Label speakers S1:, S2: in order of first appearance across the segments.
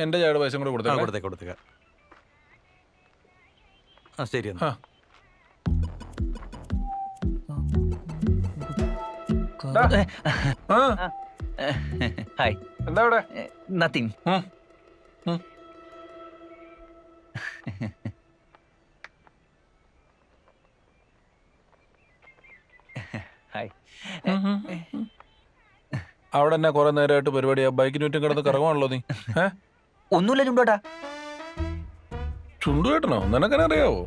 S1: എന്റെ ചായയുടെ പൈസ കൂടെ കൊടുത്തേ
S2: കൊടുത്തേക്ക് കൊടുത്തേക്ക് ആ ശരി എന്നാ.
S1: ആ. ഡാ. ആ.
S3: ഹായ്.
S1: എന്താ ഇവിടെ
S3: നത്തിങ്
S1: ഉം. ഉം.
S3: ഹായ്
S1: അവിടെ എന്നെ കുറെ നേരമായിട്ട് പരിപാടിയാ? ബൈക്കിന് ചുറ്റും കിടന്ന് കറങ്ങുവാണല്ലോ നീ. ഏ?
S3: ഒന്നുമില്ല ചുണ്ടോട്ടാ
S1: ചുണ്ടുവേട്ടനോ? നിനക്കന അറിയാവോ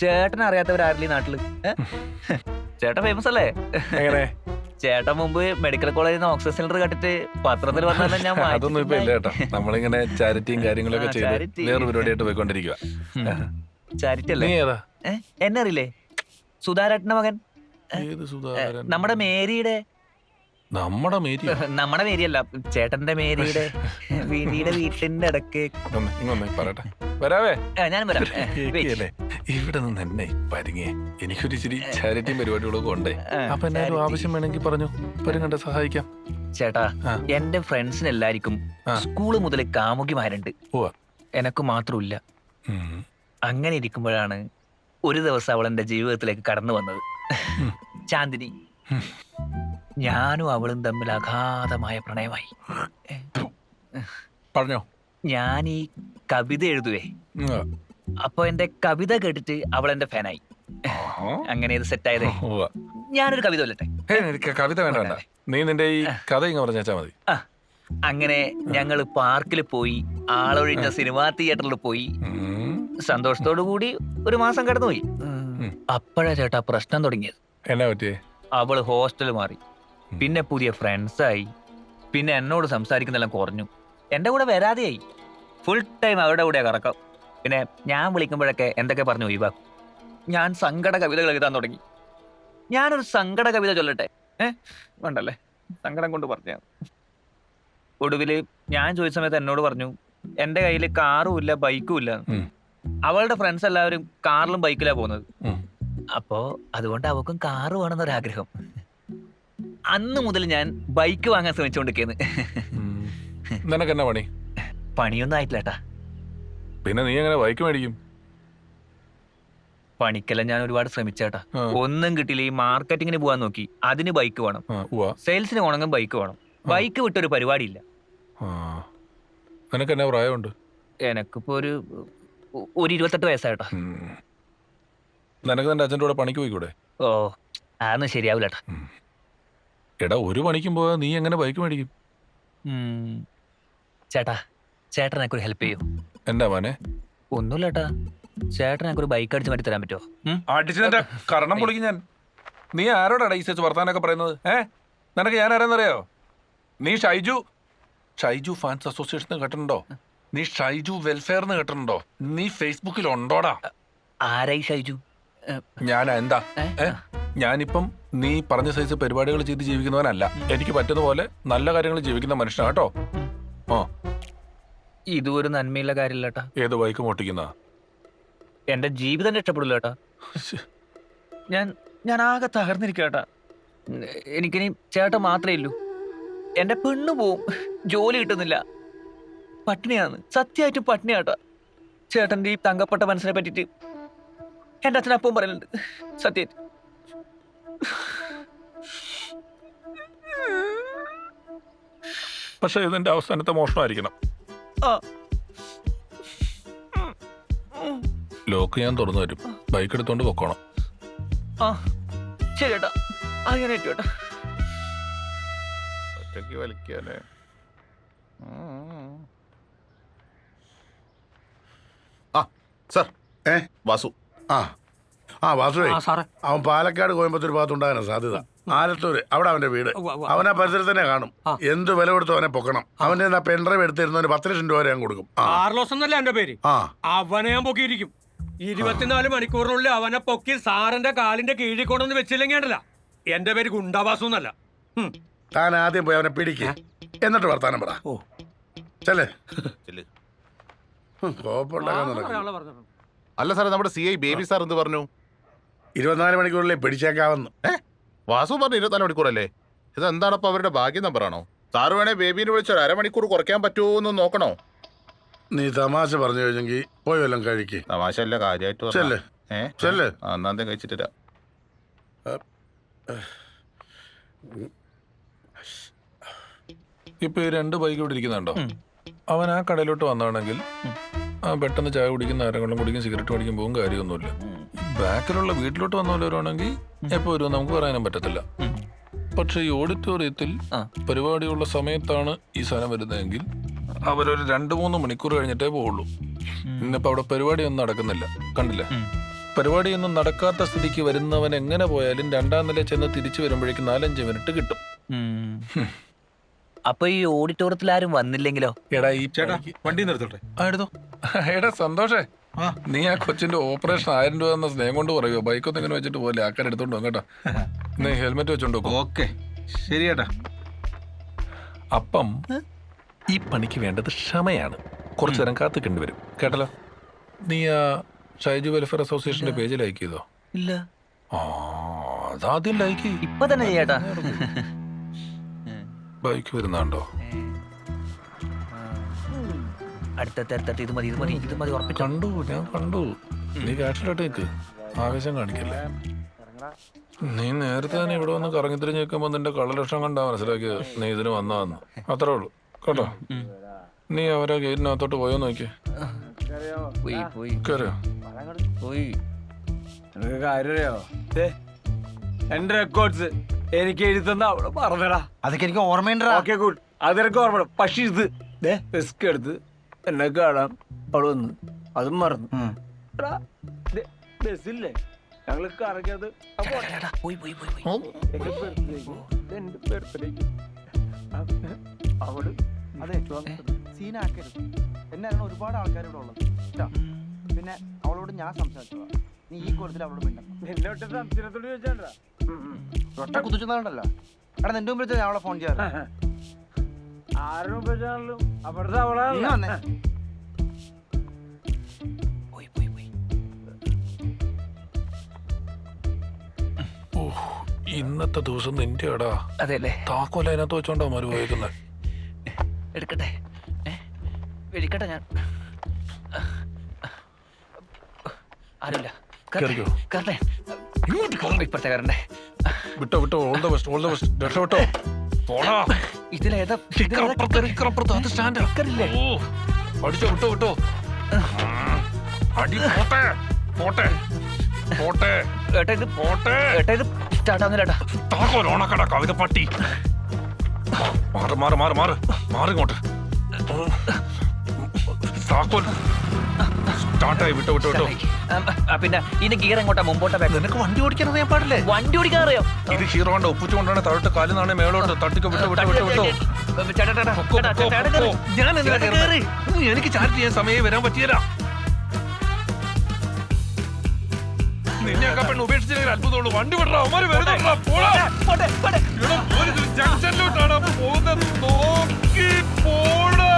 S3: ചേട്ടൻ അറിയാത്തവരാരില്ലേ നാട്ടിൽ? ഏ? ചേട്ടൻ ഫേമസ് അല്ലേ?
S1: എങ്ങനെ?
S3: ചേട്ടൻ മുമ്പ് മെഡിക്കൽ കോളേജിൽ നിന്ന് ഓക്സിജൻ സിലിണ്ടർ കട്ടിട്ട് പത്രത്തിൽ വന്നാലും ഞാൻ
S1: അതൊന്നും ഇപ്പൊ ഇല്ല കേട്ടോ. നമ്മളിങ്ങനെ ചാരിറ്റിയും കാര്യങ്ങളൊക്കെ
S3: ആ,
S1: ചെയ്ത്
S3: charity.
S1: വേറെ പരിപാടിയായിട്ട് പോയിക്കൊണ്ടിരിക്കുക
S3: ചാരിറ്റി
S1: നീ
S3: അല്ലേ?
S1: ഏതാ?
S3: ഏ? എന്നെ അറിയില്ലേ? സുധാരേട്ടന്റെ മകൻ?
S1: ഏത് സുധാകരൻ
S3: നമ്മുടെ മേരിയുടെ
S1: നമ്മുടെ മേരി
S3: നമ്മുടെ മേരിയല്ല ചേട്ടന്റെ മേരിയുടെ വീടിയുടെ വീട്ടിന്റെ
S1: ഇടയ്ക്ക്. പറയട്ടെ. വരാവേ?
S3: ഞാൻ വരാം.
S1: ഇവിടെ നിന്ന് എന്നെ പരിങ്ങേ. എനിക്കൊരു ഇച്ചിരി ചാരിറ്റിയും പരിപാടികളൊക്കെ ഉണ്ടേ. അപ്പൊ എന്നാലും ആവശ്യം വേണമെങ്കിൽ പറഞ്ഞു. പരിങ്ങണ്ട സഹായിക്കാം.
S3: ചേട്ടാ. എന്റെ ഫ്രണ്ട്സിന് എല്ലാവർക്കും
S1: സ്കൂൾ
S3: സ്കൂൾ മുതൽ കാമുകിമാരുണ്ട്.
S1: ഓ
S3: എനക്ക് മാത്രമില്ല. അങ്ങനെ ഇരിക്കുമ്പോഴാണ് ഒരു ദിവസം അവൾ എന്റെ ജീവിതത്തിലേക്ക് കടന്നു വന്നത്. ചാന്ദിനി. ഞാനും അവളും തമ്മിൽ അഗാധമായ പ്രണയമായി.
S1: പറഞ്ഞോ.
S3: ഞാൻ ഈ കവിത എഴുതുവേ. അപ്പൊ എന്റെ കവിത കേട്ടിട്ട് അവൾ എന്റെ ഫാനായി. അങ്ങനെ ഇത് സെറ്റായതേ.
S1: ആയതേ
S3: ഞാനൊരു കവിത കൊല്ലട്ടെ
S1: കവിത വേണ്ട വേണ്ട. നീ നിന്റെ ഈ കഥ ഇങ്ങ് പറഞ്ഞാ മതി.
S3: അങ്ങനെ ഞങ്ങൾ പാർക്കിൽ പോയി ആളൊഴിഞ്ഞ സിനിമാ തിയേറ്ററിൽ പോയി. സന്തോഷത്തോടു കൂടി ഒരു മാസം കടന്നുപോയി. അപ്പോഴാ ചേട്ടാ പ്രശ്നം തുടങ്ങിയത്.
S1: എന്നാ പറ്റിയേ?
S3: അവൾ ഹോസ്റ്റൽ മാറി. പിന്നെ പുതിയ ഫ്രണ്ട്സായി പിന്നെ എന്നോട് സംസാരിക്കുന്നെല്ലാം കുറഞ്ഞു. എന്റെ കൂടെ വരാതെയായി. ഫുൾ ടൈം അവരുടെ കൂടെ കറക്കം പിന്നെ ഞാൻ വിളിക്കുമ്പോഴൊക്കെ എന്തൊക്കെ പറഞ്ഞു ഒഴിവാക്കും. ഞാൻ സങ്കട കവിതകൾ എഴുതാൻ തുടങ്ങി. ഞാനൊരു സങ്കട കവിത ചൊല്ലട്ടെ? ഏഹ് വേണ്ടല്ലേ? സങ്കടം കൊണ്ട് പറഞ്ഞു ഒടുവിൽ ഞാൻ ചോദിച്ച സമയത്ത് എന്നോട് പറഞ്ഞു എന്റെ കയ്യിൽ കാറും ഇല്ല ബൈക്കും ഇല്ല. അവളുടെ ഫ്രണ്ട്സ് എല്ലാവരും കാറിലും ബൈക്കിലാണ് പോകുന്നത്.
S1: അപ്പോൾ
S3: അപ്പോ അതുകൊണ്ട് അവക്കും കാറ് വേണമെന്നൊരാഗ്രഹം. അന്ന് മുതൽ ഞാൻ ബൈക്ക് വാങ്ങാൻ ശ്രമിച്ചുകൊണ്ടിരിക്കുന്നു
S1: ഉം. നിനക്ക് എന്നാ പണി?
S3: പണിയൊന്നും ആയിട്ടില്ല ഏട്ടാ
S1: പിന്നെ നീ എങ്ങനെ ബൈക്ക് മേടിക്കും?
S3: പണിക്കെല്ലാം ഞാൻ ഒരുപാട് ശ്രമിച്ചേട്ടാ ഒന്നും കിട്ടിയില്ല ഈ മാർക്കറ്റിങ്ങിന് പോവാൻ നോക്കി. അതിന് ബൈക്ക് വേണം. സെയിൽസിന് പോകണമെങ്കിൽ ബൈക്ക് വേണം. ബൈക്ക് വിട്ടൊരു പരിപാടിയില്ല.
S1: ഇല്ല നിനക്ക് എന്നാ പ്രായമുണ്ട്?
S3: എനക്കിപ്പോ ഒരു ഒരു ഇരുപത്തെട്ട് വയസ്സായിട്ടാ
S1: നിനക്ക് നിന്റെ അച്ഛന്റെ കൂടെ പണിക്ക് പോയിക്കൂടെ?
S3: ഓ അതൊന്നും ശരിയാവില്ല ഏട്ടാ
S1: എടാ ഒരു പണിക്കും പോയാൽ നീ എങ്ങനെ ബൈക്ക് മേടിക്കും?
S3: ഉം. ചേട്ടാ ചേട്ടൻ എനിക്കൊരു ഹെൽപ്പ് ചെയ്യൂ.
S1: എന്താ മോനെ?
S3: ഒന്നുമില്ല ഏട്ടാ ചേട്ടൻ എനിക്കൊരു ബൈക്ക് അടിച്ച് മാറ്റി തരാൻ പറ്റുമോ? ഉം?
S1: അടിച്ചു നിന്റെ കരണം പൊളിക്കും ഞാൻ. നീ ആരോടാണ് ഈ സെച്ച് വർത്താനൊക്കെ പറയുന്നത്? ഏ? നിനക്ക് ഞാൻ ആരാന്നറിയോ? നീ ഷൈജു. ഷൈജു ഫാൻസ് അസോസിയേഷൻ കേട്ടിട്ടുണ്ടോ? നീ ഷൈജു വെൽഫെയർ എന്ന് കേട്ടിട്ടുണ്ടോ? നീ ഫേസ്ബുക്കിൽ ഉണ്ടോടാ?
S3: ആരായി ഷൈജു? ഏ,
S1: ഞാൻ എന്താ
S3: ഏ?
S1: ഞാനിപ്പം നീ പറഞ്ഞ സൈസ് പരിപാടികൾ ചെയ്ത് ജീവിക്കുന്നവനല്ല. എനിക്ക് പറ്റുന്ന പോലെ നല്ല കാര്യങ്ങൾ ജീവിക്കുന്ന മനുഷ്യനാ കേട്ടോ. ആ.
S3: ഇതും ഒരു നന്മയുള്ള കാര്യമില്ല ഏട്ടാ.
S1: ഏത് ബൈക്ക് മോട്ടിക്കുന്ന
S3: എന്റെ ജീവിതം രക്ഷപ്പെടില്ല ഏട്ടാ. ഞാൻ ഞാൻ ആകെ തകർന്നിരിക്കട്ടാ എനിക്കിനി ചേട്ട മാത്രമേ ഉള്ളൂ. എന്റെ പെണ്ണ് പോവും. ജോലി കിട്ടുന്നില്ല. പട്ടിണിയാണ്. സത്യമായിട്ടും പട്ടിണിയാട്ടാ ചേട്ടന്റെ ഈ തങ്കപ്പെട്ട മനസ്സിനെ പറ്റിയിട്ട് എന്റെ അച്ഛൻ അപ്പം പറയുന്നുണ്ട്. സത്യമായിട്ട്
S1: പക്ഷെ ഇതിന്റെ അവസാനത്തെ മോഷണമായിരിക്കണം.
S3: ആ.
S1: ലോക്ക് ഞാൻ തുറന്നു തരും ബൈക്ക് എടുത്തോണ്ട് പൊക്കോണം.
S3: ആ. ശരി ചേട്ടാ അങ്ങനെ ഏട്ടാ
S1: ഒറ്റയ്ക്ക് വലിക്കാല്ലേ?
S4: സർ.
S5: ഏ?
S4: വാസു.
S5: ആ. ആ വാസുവേ.
S2: ആ സാറേ.
S5: അവൻ പാലക്കാട് കോയമ്പത്തൂർ ഭാഗത്തുണ്ടാകാനാ സാധ്യത. ആലത്തൂര് അവിടെ അവന്റെ വീട്.
S2: അവനെ ഉവ്വ.
S5: അവൻ ആ പരിസരത്ത് തന്നെ കാണും. എന്ത് വില കൊടുത്ത് അവനെ പൊക്കണം. അവന്റെ ആ പെൻഡ്രൈവ് എടുത്തിരുന്നവന് പത്ത് ലക്ഷം രൂപ വരെ ഞാൻ കൊടുക്കും. ആ.
S6: കാർലോസ് എന്നല്ല എന്റെ പേര്?
S5: ആ.
S6: അവനെ ഞാൻ പൊക്കിയിരിക്കും. ഇരുപത്തിനാല് മണിക്കൂറിനുള്ളിൽ അവനെ പൊക്കി സാറിന്റെ കാലിന്റെ കീഴിൽ കൊണ്ടൊന്ന് വെച്ചില്ലെങ്കിൽ ഉണ്ടല്ല. എന്റെ പേര് ഗുണ്ടാവാസു എന്നല്ല.
S5: താൻ ആദ്യം പോയി അവനെ പിടിക്ക്. എന്നിട്ട് വർത്താനം പറ.
S2: ഓ.
S5: ചെല്ലേ.
S4: ചെല്ല്.
S5: കോപ്പുണ്ടാക്കാൻ നടക്കും
S4: അല്ല സാറേ നമ്മുടെ സി ഐ ബേബി സാർ എന്ത് പറഞ്ഞു?
S5: ഇരുപത്തിനാല് മണിക്കൂറിലേ പിടിച്ചേക്കാവുന്നു.
S4: വാസു പറഞ്ഞു ഇരുപത്തിനാല് മണിക്കൂറല്ലേ? ഇത് അപ്പൊ അവരുടെ ഭാഗ്യ നമ്പറാണോ? സാറ് വേണേ ബേബിനെ വിളിച്ച് ഒരു അരമണിക്കൂർ കുറയ്ക്കാൻ പറ്റുമോ എന്ന് നോക്കണോ?
S5: നീ തമാശ പറഞ്ഞു കഴിഞ്ഞെങ്കിൽ പോയി വല്ലതും കഴിക്ക്.
S4: തമാശ അല്ല കാര്യമായിട്ട്
S5: ചെല്ല്.
S4: ഏ? കഴിച്ചിട്ടില്ല
S1: ഇപ്പൊ ഈ രണ്ട് ബൈക്ക് ഇവിടെ ഇരിക്കുന്നുണ്ടോ? അവൻ ആ കടയിലോട്ട് വന്നാണെങ്കിൽ ആ പെട്ടെന്ന് ചായ കുടിക്കുന്ന ആരെങ്കിലും കുടിക്കും സിഗരറ്റ് കുടിക്കും പോകും കാര്യമൊന്നുമില്ല ബാക്കിലുള്ള വീട്ടിലോട്ട് വന്നവരാണെങ്കിൽ എപ്പോ വരും നമുക്ക് പറയാനും പറ്റത്തില്ല. പക്ഷെ ഈ ഓഡിറ്റോറിയത്തിൽ. പരിപാടിയുള്ള സമയത്താണ് ഈ സാധനം വരുന്നതെങ്കിൽ അവരൊരു രണ്ട് മൂന്ന് മണിക്കൂർ കഴിഞ്ഞിട്ടേ പോവുള്ളൂ. ഇന്നിപ്പോ അവിടെ പരിപാടി ഒന്നും നടക്കുന്നില്ല. കണ്ടില്ലേ?
S3: പരിപാടി
S1: ഒന്നും നടക്കാത്ത സ്ഥിതിക്ക് വരുന്നവൻ എങ്ങനെ പോയാലും രണ്ടാം നില ചെന്ന് തിരിച്ചു വരുമ്പോഴേക്കും നാലഞ്ച് മിനിറ്റ് കിട്ടും.
S3: അപ്പൊ ഈ ഓഡിറ്റോറിയത്തിൽ ആരും വന്നില്ലെങ്കിലോ?
S1: എടാ ഈ
S2: ചേട്ടാ വണ്ടി നിർത്തട്ടെ
S1: ആ, എടുത്തോ. എടാ സന്തോഷേ.
S2: ആ.
S1: നീ ആ കൊച്ചിന്റെ ഓപ്പറേഷൻ ആയിരം രൂപ എന്ന സ്നേഹം കൊണ്ട് പറയുമോ ബൈക്കൊന്നും ഇങ്ങനെ വെച്ചിട്ട് പോലെ ആക്കാൻ എടുത്തോണ്ട് പോകും കേട്ടോ. നീ ഹെൽമെറ്റ് വെച്ചോണ്ട്
S2: ഓക്കെ. ശരി ചേട്ടാ.
S1: അപ്പം ഈ പണിക്ക് വേണ്ടത് ക്ഷമയാണ്. കുറച്ചു നേരം കാത്തിക്കേണ്ടി വരും. കേട്ടല്ലോ? നീ ആ ഷൈജു വെൽഫെയർ അസോസിയേഷന്റെ പേജ് ലൈക്ക് ചെയ്തോ?
S3: ഇല്ല.
S1: ആ അതാദ്യം ലൈക്ക്
S3: ഇപ്പൊ തന്നെ ചെയ്യാട്ടാ
S1: ബൈക്ക് വരുന്നുണ്ടോ?
S3: അടുത്തടുത്ത് അടുത്തടുത്ത് ഇത് മതി ഇത് മതി ഇത് മതി ഉറപ്പിച്ചോ.
S1: കണ്ടു ഞാൻ കണ്ടു. നീ നിൽക്ക് ആവേശം കാണിക്കല്ലേ. നീ നേരത്തെ തന്നെ ഇവിടെ വന്ന് കറങ്ങി തിരിഞ്ഞ് നിൽക്കുമ്പോൾ നിന്റെ കളലക്ഷണം കണ്ടാ മനസ്സിലാക്കിയത് നീ ഇതിന് വന്നതെന്ന്. അത്രേ ഉള്ളൂ. കേട്ടോ? നീ അവരെ ഗേറ്റിനകത്തോട്ട് പോയോ നോക്കിയേ?
S3: പോയി പോയി.
S1: കയറിയോ
S3: പോയി.
S7: നിനക്ക് എന്റെ റെക്കോർഡ്സ് എനിക്ക് എഴുതുന്ന അവിടെ പറഞ്ഞടാ.
S8: അതൊക്കെ എനിക്ക് ഓർമ്മയുണ്ടാ
S7: ഓക്കെ ഗുഡ് അതെനിക്ക് ഓർമ്മ പക്ഷെ ഇത് റിസ്ക് എടുത്ത് എന്നെ കാണാൻ അവിടെ വന്ന്. അതും മറന്നു. ബസ്സില്ലേ ഞങ്ങൾക്ക് കറങ്ങിയത് എന്റെ അവൾ
S8: അതെ സീനാക്കരുത്. എന്നെ അറിയണ ഒരുപാട് ആൾക്കാർ ഇവിടെ ഉള്ളത്. ട്ടാ. പിന്നെ അവളോട് ഞാൻ സംസാരിച്ചതാ നീ ഈ കൂടുതൽ അവളോട് മിണ്ടണം
S7: എന്നോട്ട് സംശയത്തോട് ചോദിച്ചാണ്ടാ
S8: ഒറ്റ കുതിച്ചുണ്ടല്ലോ എടാ നിന്റെ മുമ്പിൽ ഞാൻ അവളെ ഫോൺ ചെയ്യാറ്.
S7: ആരും ഉപയോഗിച്ചാലും അവിടുത്തെ
S8: ഇന്ന് വന്നേ.
S7: അവളാണ്
S3: പോയി പോയി പോയി.
S1: ഓ ഇന്നത്തെ ദിവസം നിന്റെ എടാ
S3: അതെ അല്ലേ
S1: താക്കോല അതിനകത്ത് വെച്ചോണ്ടാ മാറി പോയേക്കുന്നത്
S3: എടുക്കട്ടെ. എടുക്കട്ടെ ഞാൻ. ആരുമില്ല.
S1: കറിയോ
S3: കറണ്ടേ ഇപ്പോഴത്തെ കറണ്ടേ
S1: വിട്ടോ വിട്ടോ all the best all the best രക്ഷപ്പെട്ടോ പോടാ.
S3: ഇതിലേതാ
S1: ഇക്കറപ്പുറത്ത്, അപ്പുറത്ത് അത് സ്റ്റാൻഡ്.
S3: സ്റ്റിക്കറില്ലേ?
S1: ഓ, അടിച്ചോ വിട്ടോ വിട്ടോ. അടി പോട്ടെ പോട്ടെ പോട്ടെ
S3: ഏട്ടാ ഇത്
S1: പോട്ടെ.
S3: ഏട്ടാ ഇത് സ്റ്റാർട്ട് ആവുന്നില്ല ഏട്ടാ
S1: താക്കോ ഓണക്കട കവിത പട്ടി. മാറ് മാറ് മാറ് മാറ്. മാറിങ്ങോട്ട് താക്കോൽ സ്റ്റാർട്ടായി വിട്ടോ വിട്ടോ വിട്ടോ.
S3: പിന്നെ ഇതിന്റെ ഗിയർ എങ്ങോട്ടാ? മുമ്പോട്ടാ ബാക്ക്
S1: നിനക്ക് വണ്ടി ഓടിക്കാൻ അറിയാൻ പാടില്ലേ?
S3: വണ്ടി ഓടിക്കാൻ അറിയോ?
S1: ഇത് ഹീറോ കണ്ട ഒപ്പിച്ചു കൊണ്ടാണ് താഴോട്ട് കാലിൽ നിന്നാണ് മേളോട്ട് തട്ടിക്കോ വിട്ടു വിട്ടു വിട്ടു വിട്ടോ. ഞാൻ എനിക്ക് ചാറ്റ് ചെയ്യാൻ സമയം വരാൻ പറ്റിയല്ല. നിന്നെയൊക്കെ പെണ്ണ് ഉപേക്ഷിച്ചില്ലെങ്കിൽ അത്ഭുതമുള്ളൂ. വണ്ടി വിടറ അവർ വരുന്നുണ്ടാ ജംഗ്ഷനിലോട്ടാണ് പോകുന്നത് നോക്കി പോടാ.